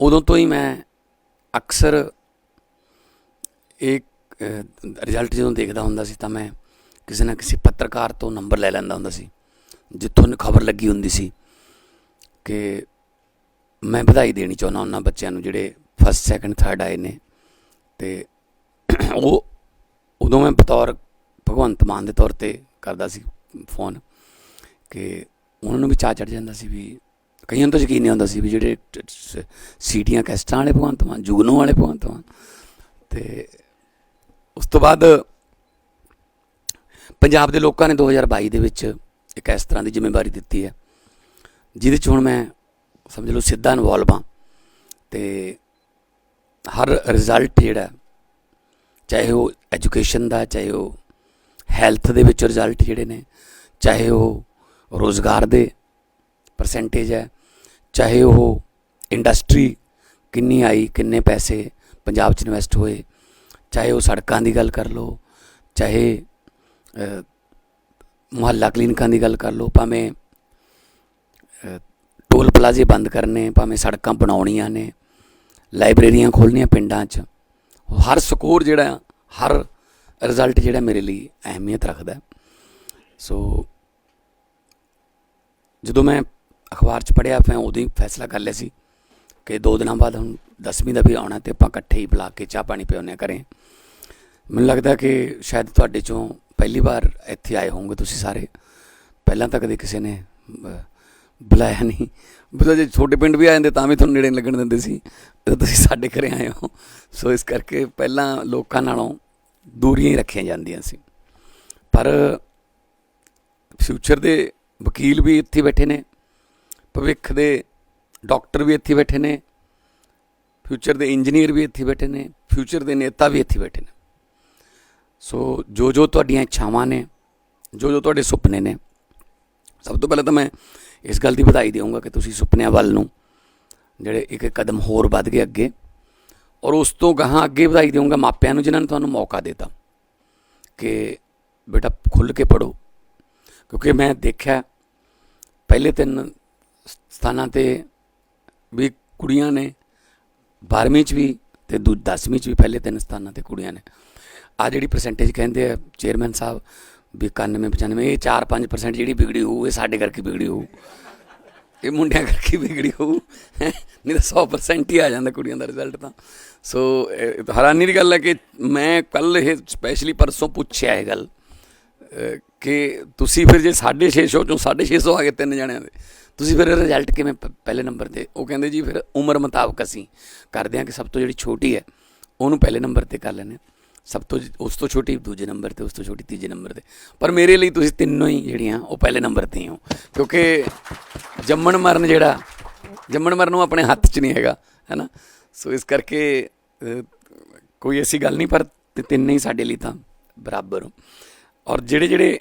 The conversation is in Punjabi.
ਉਦੋਂ ਤੋਂ ਹੀ ਮੈਂ ਅਕਸਰ ਇੱਕ ਰਿਜ਼ਲਟ ਜਦੋਂ ਦੇਖਦਾ ਹੁੰਦਾ ਸੀ ਤਾਂ ਮੈਂ ਕਿਸੇ ਨਾ ਕਿਸੇ ਪੱਤਰਕਾਰ ਤੋਂ ਨੰਬਰ ਲੈ ਲੈਂਦਾ ਹੁੰਦਾ ਸੀ, ਜਿੱਥੋਂ ਖਬਰ ਲੱਗੀ ਹੁੰਦੀ ਸੀ ਕਿ ਮੈਂ ਵਧਾਈ ਦੇਣੀ ਚਾਹੁੰਦਾ ਉਹਨਾਂ ਬੱਚਿਆਂ ਨੂੰ, ਜਿਹੜੇ ਫਸਟ ਸੈਕੰਡ ਥਰਡ ਆਏ ਨੇ ਤੇ ਉਹ ਉਦੋਂ ਮੈਂ ਬਤੌਰ ਭਗਵੰਤ ਮਾਨ ਦੇ ਤੌਰ ਤੇ ਕਰਦਾ ਸੀ ਫੋਨ ਕਿ ਉਹਨਾਂ ਨੂੰ ਵੀ ਚਾਹ ਚੜ ਜਾਂਦਾ ਸੀ ਵੀ ਕਈਆਂ ਤੋਂ ਯਕੀਨ ਨਹੀਂ ਹੁੰਦਾ ਸੀ ਵੀ ਜਿਹੜੇ ਸੀਟੀਆਂ ਕੈਸਟਾਂ ਵਾਲੇ ਭਗਵੰਤ ਮਾਨ, ਜੁਗਨੂ ਵਾਲੇ ਭਗਵੰਤ ਮਾਨ, ਤੇ ਉਸ ਤੋਂ ਬਾਅਦ ਪੰਜਾਬ ਦੇ ਲੋਕਾਂ ਨੇ 2022 ਦੇ ਵਿੱਚ ਇੱਕ ਇਸ ਤਰ੍ਹਾਂ ਦੀ ਜ਼ਿੰਮੇਵਾਰੀ ਦਿੱਤੀ ਹੈ, ਜਿਹਦੇ ਚ ਹੁਣ ਮੈਂ ਸਮਝ ਲਓ ਸਿੱਧਾ ਇਨਵੋਲਵ ਹਾਂ, ਤੇ ਹਰ ਰਿਜ਼ਲਟ ਜਿਹੜਾ, ਚਾਹੇ ਉਹ ਐਜੂਕੇਸ਼ਨ ਦਾ, ਚਾਹੇ ਉਹ ਹੈਲਥ ਦੇ ਵਿੱਚ ਰਿਜ਼ਲਟ ਜਿਹੜੇ ਨੇ, ਚਾਹੇ ਉਹ ਰੋਜ਼ਗਾਰ ਦੇ ਪਰਸੈਂਟੇਜ ਹੈ। ਚਾਹੇ ਉਹ ਇੰਡਸਟਰੀ ਕਿੰਨੀ ਆਈ, ਕਿੰਨੇ ਪੈਸੇ ਪੰਜਾਬ 'ਚ ਇਨਵੈਸਟ ਹੋਏ, ਚਾਹੇ ਉਹ ਸੜਕਾਂ ਦੀ ਗੱਲ ਕਰ ਲਓ, ਚਾਹੇ ਮੁਹੱਲਾ ਕਲੀਨਿਕਾਂ ਦੀ ਗੱਲ ਕਰ ਲਓ, ਭਾਵੇਂ ਟੋਲ ਪਲਾਜ਼ੇ ਬੰਦ ਕਰਨੇ, ਭਾਵੇਂ ਸੜਕਾਂ ਬਣਾਉਣੀਆਂ ਨੇ, ਲਾਇਬ੍ਰੇਰੀਆਂ ਖੋਲ੍ਹਣੀਆਂ ਪਿੰਡਾਂ 'ਚ, ਹਰ ਸਕੋਰ ਜਿਹੜਾ, ਹਰ ਰਿਜ਼ਲਟ ਜਿਹੜਾ ਮੇਰੇ ਲਈ ਅਹਿਮੀਅਤ ਰੱਖਦਾ ਸੋ ਜਦੋਂ ਮੈਂ ਅਖਬਾਰ 'ਚ ਪੜ੍ਹਿਆ, ਫਿਰ ਉਦੋਂ ਹੀ ਫੈਸਲਾ ਕਰ ਲਿਆ ਸੀ ਕਿ ਦੋ ਦਿਨਾਂ ਬਾਅਦ ਹੁਣ 10ਵੀਂ ਦਾ ਵੀ ਆਉਣਾ ਤੇ ਆਪਾਂ ਇਕੱਠੇ ਹੀ ਬੁਲਾ ਕੇ ਚਾਹ ਪਾਣੀ ਪਿਉਣੇ ਕਰੇ ਮੈਨੂੰ ਲੱਗਦਾ ਕਿ ਸ਼ਾਇਦ ਤੁਹਾਡੇ ਚੋਂ ਪਹਿਲੀ ਵਾਰ ਇੱਥੇ ਆਏ ਹੋਵੋਗੇ ਤੁਸੀਂ ਸਾਰੇ। ਪਹਿਲਾਂ ਤਾਂ ਕਦੇ ਕਿਸੇ ਨੇ ਬੁਲਾਇਆ ਨਹੀਂ। ਬਸ ਜੇ ਛੋਟੇ ਪਿੰਡ ਵੀ ਆ ਜਾਂਦੇ ਤਾਂ ਵੀ ਤੁਹਾਨੂੰ ਨੇੜੇ ਲੱਗਣ ਦਿੰਦੇ ਸੀ ਤੇ ਤੁਸੀਂ ਸਾਡੇ ਘਰੇ ਆਏ ਹੋ। ਸੋ ਇਸ ਕਰਕੇ ਪਹਿਲਾਂ ਲੋਕਾਂ ਨਾਲੋਂ ਦੂਰੀਆਂ ਹੀ ਰੱਖੀਆਂ ਜਾਂਦੀਆਂ ਸੀ। ਪਰ ਫਿਊਚਰ ਦੇ ਵਕੀਲ ਵੀ ਇੱਥੇ ਬੈਠੇ ਨੇ। ਭਵਿੱਖ ਦੇ ਡਾਕਟਰ ਵੀ ਇੱਥੇ ਬੈਠੇ ਨੇ, ਫਿਊਚਰ ਦੇ ਇੰਜੀਨੀਅਰ ਵੀ ਇੱਥੇ ਬੈਠੇ ਨੇ, ਫਿਊਚਰ ਦੇ ਨੇਤਾ ਵੀ ਇੱਥੇ ਬੈਠੇ ਨੇ। ਸੋ ਜੋ ਜੋ ਤੁਹਾਡੀਆਂ ਇੱਛਾਵਾਂ ਨੇ, ਜੋ ਜੋ ਤੁਹਾਡੇ ਸੁਪਨੇ ਨੇ, ਸਭ ਤੋਂ ਪਹਿਲਾਂ ਤਾਂ ਮੈਂ ਇਸ ਗੱਲ ਦੀ ਵਧਾਈ ਦੇਵਾਂਗਾ ਕਿ ਤੁਸੀਂ ਸੁਪਨਿਆਂ ਵੱਲ ਨੂੰ ਜਿਹੜੇ ਇੱਕ ਕਦਮ ਹੋਰ ਵੱਧ ਗਏ ਅੱਗੇ, ਔਰ ਉਸ ਤੋਂ ਗਾਹਾਂ ਅੱਗੇ ਵਧਾਈ ਦੇਵਾਂਗਾ ਮਾਪਿਆਂ ਨੂੰ ਜਿਨ੍ਹਾਂ ਨੇ ਤੁਹਾਨੂੰ ਮੌਕਾ ਦਿੱਤਾ ਕਿ ਬੇਟਾ ਖੁੱਲ ਕੇ ਪੜੋ ਕਿਉਂਕਿ ਮੈਂ ਦੇਖਿਆ, ਪਹਿਲੇ ਤਿੰਨ ਸਥਾਨਾਂ ਤੇ ਵੀ ਕੁੜੀਆਂ ਨੇ 12ਵੀਂ ਚ ਵੀ ਤੇ ਦੂ 10ਵੀਂ ਚ ਵੀ ਪਹਿਲੇ ਤਿੰਨ ਸਥਾਨਾਂ ਤੇ ਕੁੜੀਆਂ ਨੇ। ਆ ਜਿਹੜੀ ਪਰਸੈਂਟੇਜ ਕਹਿੰਦੇ ਆ ਚੇਅਰਮੈਨ ਸਾਹਿਬ ਵੀ 91 95 ਇਹ 4-5% ਜਿਹੜੀ ਵਿਗੜੀ ਹੋਊ, ਇਹ ਸਾਡੇ ਕਰਕੇ ਵਿਗੜੀ ਹੋਊ। ਇਹ ਮੁੰਡਿਆਂ ਕਰਕੇ ਵਿਗੜੀ ਹੋਊ। ਨਹੀਂ ਤਾਂ 100% ਹੀ ਆ ਜਾਂਦਾ ਕੁੜੀਆਂ ਦਾ ਰਿਜ਼ਲਟ ਤਾਂ। ਸੋ ਹੈਰਾਨੀ ਦੀ ਗੱਲ ਹੈ ਕਿ ਮੈਂ ਕੱਲ ਇਹ ਸਪੈਸ਼ਲੀ ਪਰਸੋਂ ਪੁੱਛਿਆ ਇਹ ਗੱਲ ਕਿ ਤੁਸੀਂ ਫਿਰ ਜੇ 650 ਚੋਂ 650 ਆ ਗਏ ਤਿੰਨ ਜਣਿਆਂ ਦੇ ਤੁਸੀਂ ਫਿਰ ਰਿਜ਼ਲਟ ਕਿਵੇਂ ਪ- ਪਹਿਲੇ ਨੰਬਰ ਤੇ? ਉਹ ਕਹਿੰਦੇ ਜੀ ਫਿਰ ਉਮਰ ਮੁਤਾਬਕ ਅਸੀਂ ਕਰਦੇ ਹਾਂ ਕਿ ਸਭ ਤੋਂ ਜਿਹੜੀ ਛੋਟੀ ਹੈ, ਉਹਨੂੰ ਪਹਿਲੇ ਨੰਬਰ ਤੇ ਕਰ ਲੈਂਦੇ ਹਾਂ। ਸਭ ਤੋਂ ਜ- ਉਸ ਤੋਂ ਛੋਟੀ ਦੂਜੇ ਨੰਬਰ ਤੇ, ਉਸ ਤੋਂ ਛੋਟੀ ਤੀਜੇ ਨੰਬਰ ਤੇ। ਪਰ ਮੇਰੇ ਲਈ ਤੁਸੀਂ ਤਿੰਨੋਂ ਹੀ ਜਿਹੜੀਆਂ, ਉਹ ਪਹਿਲੇ ਨੰਬਰ ਤੇ ਹੋ ਕਿਉਂਕਿ ਜੰਮਣ ਮਰਨ ਜਿਹੜਾ, ਜੰਮਣ ਮਰਨ ਉਹ ਆਪਣੇ ਹੱਥ 'ਚ ਨਹੀਂ ਹੈਗਾ, ਹੈਨਾ? ਸੋ ਇਸ ਕਰਕੇ ਕੋਈ ਐਸੀ ਗੱਲ ਨਹੀਂ, ਪਰ ਤੇ, ਤਿੰਨੇ ਹੀ ਸਾਡੇ ਲਈ ਤਾਂ ਬਰਾਬਰ ਹੋ। ਔਰ ਜਿਹੜੇ ਜਿਹੜੇ